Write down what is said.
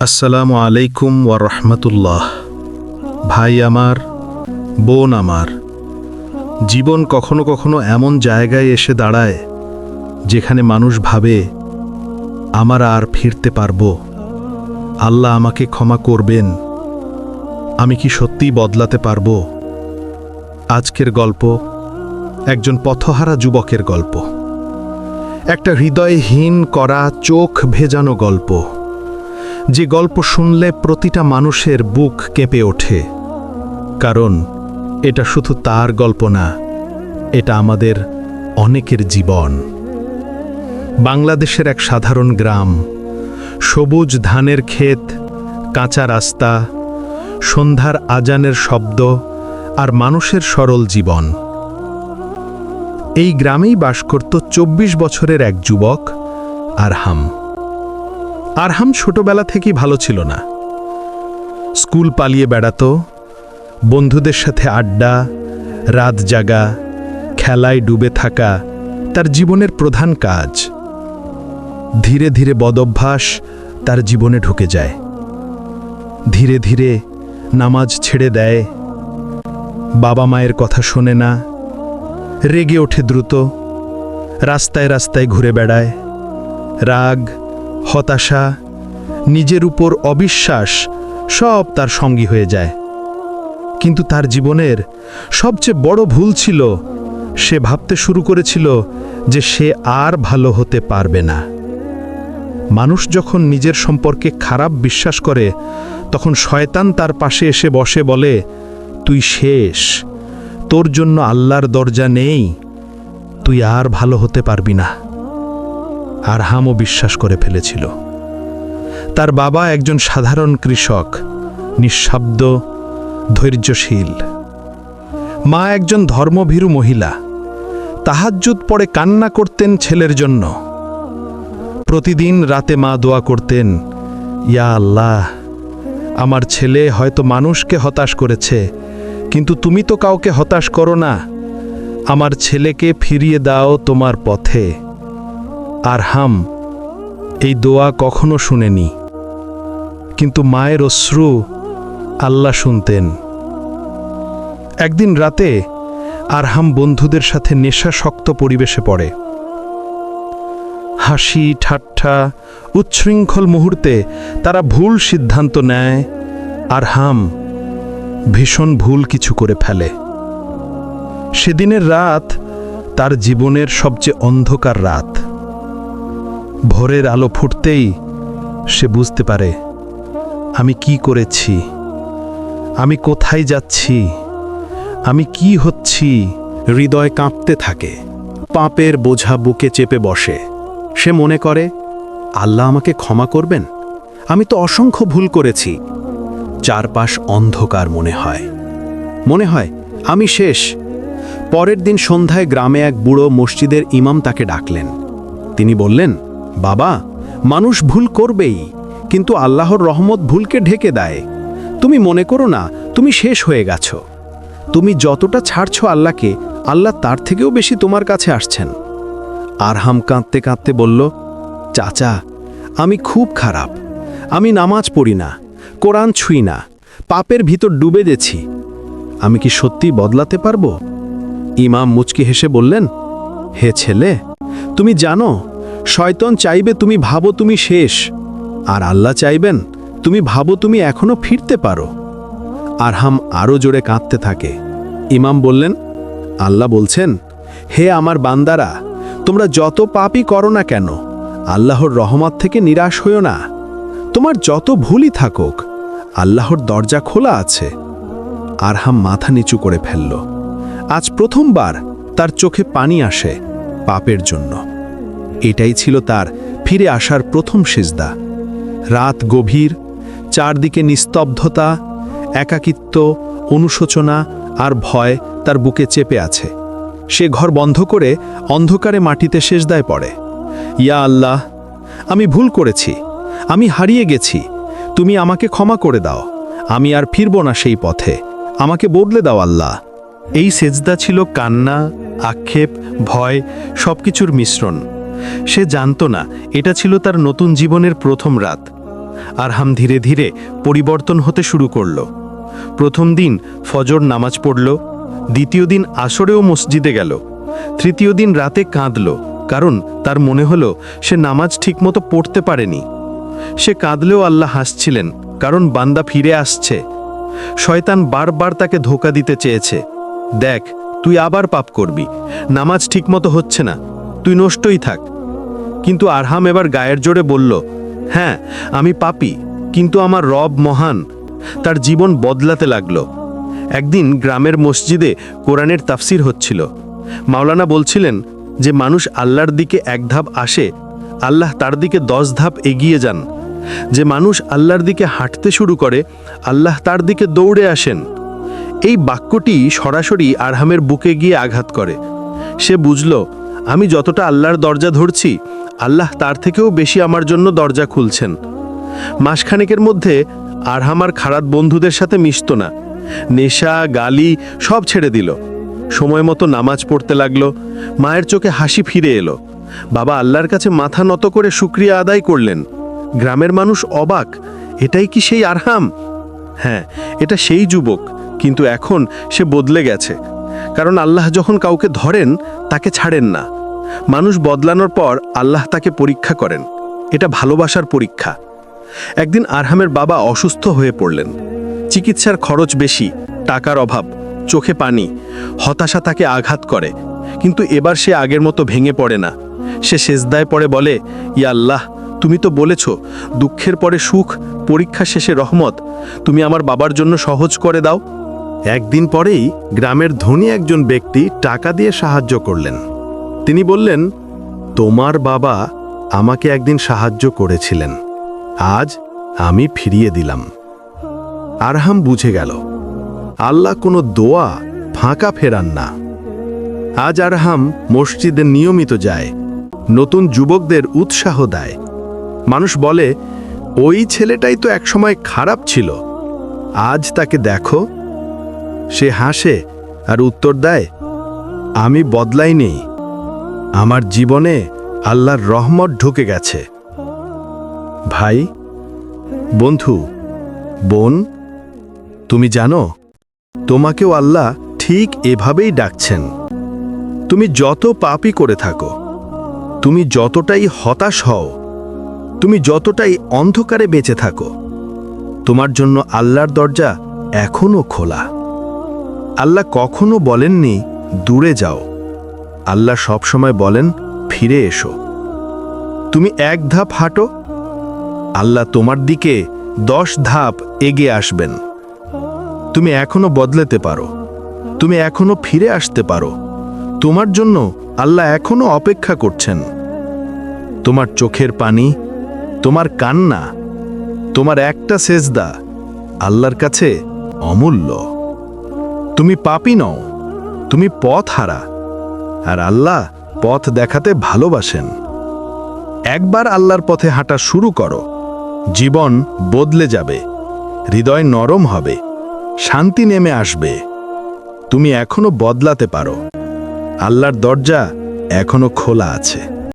আসসালামু আলাইকুম ওয়া রহমতুল্লাহ। ভাই আমার, বোন আমার, জীবন কখনো কখনো এমন জায়গায় এসে দাঁড়ায় যেখানে মানুষ ভাবে, আমার আর ফিরতে পারব। আল্লাহ আমাকে ক্ষমা করবেন। আমি কি সত্যিই বদলাতে পারব? আজকের গল্প একজন পথহারা যুবকের গল্প। একটা হৃদয়হীন করা, চোখ ভেজানো গল্প। যে গল্প শুনলে প্রতিটা মানুষের বুক কেঁপে ওঠে। কারণ এটা শুধু তার গল্প না, এটা আমাদের অনেকের জীবন। বাংলাদেশের এক সাধারণ গ্রাম, সবুজ ধানের ক্ষেত, কাঁচা রাস্তা, সন্ধ্যার আজানের শব্দ আর মানুষের সরল জীবন। এই গ্রামেই বাস করত চব্বিশ বছরের এক যুবক, আরহাম। আরহাম ছোটবেলা থেকেই ভালো ছিল না। স্কুল পালিয়ে বেড়াতো, বন্ধুদের সাথে আড্ডা, রাত জাগা, খেলায় ডুবে থাকা তার জীবনের প্রধান কাজ। ধীরে ধীরে বদভ্যাস তার জীবনে ঢুকে যায়। ধীরে ধীরে নামাজ ছেড়ে দেয়। বাবা মায়ের কথা শোনে না। রেগে ওঠে দ্রুত। রাস্তায় রাস্তায় ঘুরে বেড়ায়। রাগ হতাশা, নিজের উপর অবিশ্বাস সব তার সঙ্গী হয়ে যায়। কিন্তু তার জীবনের সবচেয়ে বড় ভুল ছিল, সে ভাবতে শুরু করেছিল যে সে আর ভালো হতে পারবে না। মানুষ যখন নিজের সম্পর্কে খারাপ বিশ্বাস করে, তখন শয়তান তার পাশে এসে বসে বলে, তুই শেষ, তোর জন্য আল্লাহর দরজা নেই, তুই আর ভালো হতে পারবি না। আর হামও বিশ্বাস করে ফেলেছিল। তার বাবা একজন সাধারণ কৃষক, নিঃশব্দ, ধৈর্যশীল। মা একজন ধর্মভীরু মহিলা। তাহাজ্জুদ পড়ে কান্না করতেন ছেলের জন্য। প্রতিদিন রাতে মা দোয়া করতেন, ইয়া আল্লাহ, আমার ছেলে হয়তো মানুষকে হতাশ করেছে, কিন্তু তুমি তো কাউকে হতাশ করো না। আমার ছেলেকে ফিরিয়ে দাও তোমার পথে। আর হাম এই দোয়া কখনো শুনেনি। কিন্তু মায়ের অশ্রু আল্লাহ শুনতেন। একদিন রাতে আরহাম বন্ধুদের সাথে নেশা শক্ত পরিবেশে পড়ে। হাসি, ঠাট্টা, উচ্ছৃঙ্খল মুহূর্তে তারা ভুল সিদ্ধান্ত নেয় আরহাম ভীষণ ভুল কিছু করে ফেলে। সেদিনের রাত তার জীবনের সবচেয়ে অন্ধকার রাত। ভোরের আলো ফুটতেই সে বুঝতে পারে, আমি কি করেছি? আমি কোথায় যাচ্ছি? আমি কি হচ্ছি? হৃদয় কাঁপতে থাকে, পাপের বোঝা বুকে চেপে বসে। সে মনে করে, আল্লাহ আমাকে ক্ষমা করবেন? আমি তো অসংখ্য ভুল করেছি। চারপাশ অন্ধকার মনে হয়। মনে হয়, আমি শেষ। পরের দিন সন্ধ্যায় গ্রামে এক বুড়ো মসজিদের ইমাম তাকে ডাকলেন। তিনি বললেন বাবা, মানুষ ভুল করবেই, কিন্তু আল্লাহর রহমত ভুলকে ঢেকে দেয়। তুমি মনে করো না, তুমি শেষ হয়ে গেছো। তুমি যতটা ছাড়ছ আল্লাহকে, আল্লাহ তার থেকেও বেশি তোমার কাছে আসছেন। আরহাম কাঁদতে কাঁদতে বলল, চাচা, আমি খুব খারাপ। আমি নামাজ পড়ি না, কোরআন ছুঁই না, পাপের ভিতর ডুবে গেছি। আমি কি সত্যি বদলাতে পারব? ইমাম মুচকি হেসে বললেন, হে ছেলে, তুমি জানো শয়তন চাইবে তুমি ভাবো তুমি শেষ, আর আল্লাহ চাইবেন তুমি ভাবো তুমি এখনও ফিরতে পারো। আরহাম আরও জোরে কাঁদতে থাকে। ইমাম বললেন, আল্লাহ বলছেন, হে আমার বান্দারা, তোমরা যত পাপই করো না কেন, আল্লাহর রহমত থেকে নিরাশ হইও না। তোমার যত ভুলই থাকুক, আল্লাহর দরজা খোলা আছে। আরহাম মাথা নিচু করে ফেলল। আজ প্রথমবার তার চোখে পানি আসে পাপের জন্য। এটাই ছিল তার ফিরে আসার প্রথম সেজদা। রাত গভীর, চারদিকে নিস্তব্ধতা, একাকিত্ব, অনুশোচনা আর ভয় তার বুকে চেপে আছে। সে ঘর বন্ধ করে অন্ধকারে মাটিতে সেজদায় পড়ে। ইয়া আল্লাহ, আমি ভুল করেছি, আমি হারিয়ে গেছি, তুমি আমাকে ক্ষমা করে দাও, আমি আর ফিরব না সেই পথে, আমাকে বদলে দাও আল্লাহ। এই সেজদা ছিল কান্না, আক্ষেপ, ভয়, সবকিছুর মিশ্রণ। সে জানত না, এটা ছিল তার নতুন জীবনের প্রথম রাত। আরহাম ধীরে ধীরে পরিবর্তন হতে শুরু করল। প্রথম দিন ফজর নামাজ পড়ল, দ্বিতীয় দিন আসরেও মসজিদে গেল, তৃতীয় দিন রাতে কাঁদল, কারণ তার মনে হলো সে নামাজ ঠিকমতো পড়তে পারেনি। সে কাঁদলেও আল্লাহ হাসছিলেন, কারণ বান্দা ফিরে আসছে। শয়তান বারবার তাকে ধোকা দিতে চেয়েছে, দেখ, তুই আবার পাপ করবি, নামাজ ঠিকমতো হচ্ছে না তুই নষ্টই থাক। কিন্তু আরহাম এবার গায়ের জোরে বলল হ্যাঁ আমি পাপি, কিন্তু আমার রব মহান। তার জীবন বদলাতে লাগল। একদিন গ্রামের মসজিদে কোরআনের তাফসির হচ্ছিল। মাওলানা বলছিলেন যে, মানুষ আল্লাহর দিকে এক ধাপ আসে, আল্লাহ তার দিকে দশ ধাপ এগিয়ে যান। যে মানুষ আল্লাহর দিকে হাঁটতে শুরু করে, আল্লাহ তার দিকে দৌড়ে আসেন। এই বাক্যটি সরাসরি আরহামের বুকে গিয়ে আঘাত করে। সে বুঝল আমি যতটা আল্লাহর দরজা ধরছি, আল্লাহ তার থেকেও বেশি আমার জন্য দরজা খুলছেন। মাসখানেকের মধ্যে আর খারাপ বন্ধুদের সাথে মিশত না। নেশা, গালি সব ছেড়ে দিল। সময় মতো নামাজ পড়তে লাগল। মায়ের চোখে হাসি ফিরে এলো। বাবা আল্লাহর কাছে মাথা নত করে শুক্রিয়া আদায় করলেন। গ্রামের মানুষ অবাক, এটাই কি সেই আরহাম? হ্যাঁ এটা সেই যুবক, কিন্তু এখন সে বদলে গেছে। কারণ আল্লাহ যখন কাউকে ধরেন, তাকে ছাড়েন না। মানুষ বদলানোর পর আল্লাহ তাকে পরীক্ষা করেন। এটা ভালোবাসার পরীক্ষা। একদিন আরহামের বাবা অসুস্থ হয়ে পড়লেন। চিকিৎসার খরচ বেশি, টাকার অভাব, চোখে পানি, হতাশা তাকে আঘাত করে। কিন্তু এবার সে আগের মতো ভেঙে পড়ে না। সে সেজদায় পড়ে বলে, ইয়া আল্লাহ, তুমি তো বলেছ, দুঃখের পরে সুখ, পরীক্ষা শেষে রহমত। তুমি আমার বাবার জন্য সহজ করে দাও। একদিন পরেই গ্রামের ধনী একজন ব্যক্তি টাকা দিয়ে সাহায্য করলেন। তিনি বললেন, তোমার বাবা আমাকে একদিন সাহায্য করেছিলেন। আজ আমি ফিরিয়ে দিলাম। আরহাম বুঝে গেল, আল্লাহ কোনো দোয়া ফাঁকা ফেরান না। আজ আরহাম মসজিদে নিয়মিত যায়, নতুন যুবকদের উৎসাহ দেয়। মানুষ বলে, ওই ছেলেটাই তো একসময় খারাপ ছিল, আজ তাকে দেখো। সে হাসে আর উত্তর দেয়, আমি বদলাই নেই আমার জীবনে আল্লাহর রহমত ঢুকে গেছে। ভাই, বন্ধু, বোন, তুমি জানো, তোমাকেও আল্লাহ ঠিক এভাবেই ডাকছেন। তুমি যত পাপই করে থাকো, তুমি যতটাই হতাশ হও, তুমি যতটাই অন্ধকারে বেঁচে থাকো, তোমার জন্য আল্লাহর দরজা এখনও খোলা। আল্লাহ কখনো বলেননি, দূরে যাও। আল্লাহ সবসময় বলেন, ফিরে এসো। তুমি এক ধাপ হাঁটো, আল্লাহ তোমার দিকে দশ ধাপ এগিয়ে আসবেন। তুমি এখনও বদলেতে পারো। তুমি এখনও ফিরে আসতে পারো। তোমার জন্য আল্লাহ এখনও অপেক্ষা করছেন। তোমার চোখের পানি, তোমার কান্না, তোমার একটা সেজদা আল্লাহর কাছে অমূল্য। তুমি পাপি নও, তুমি পথ হারা আর আল্লাহ পথ দেখাতে ভালোবাসেন। একবার আল্লাহর পথে হাঁটা শুরু করো। জীবন বদলে যাবে। হৃদয় নরম হবে। শান্তি নেমে আসবে। তুমি এখনও বদলাতে পারো। আল্লাহর দরজা এখনও খোলা আছে।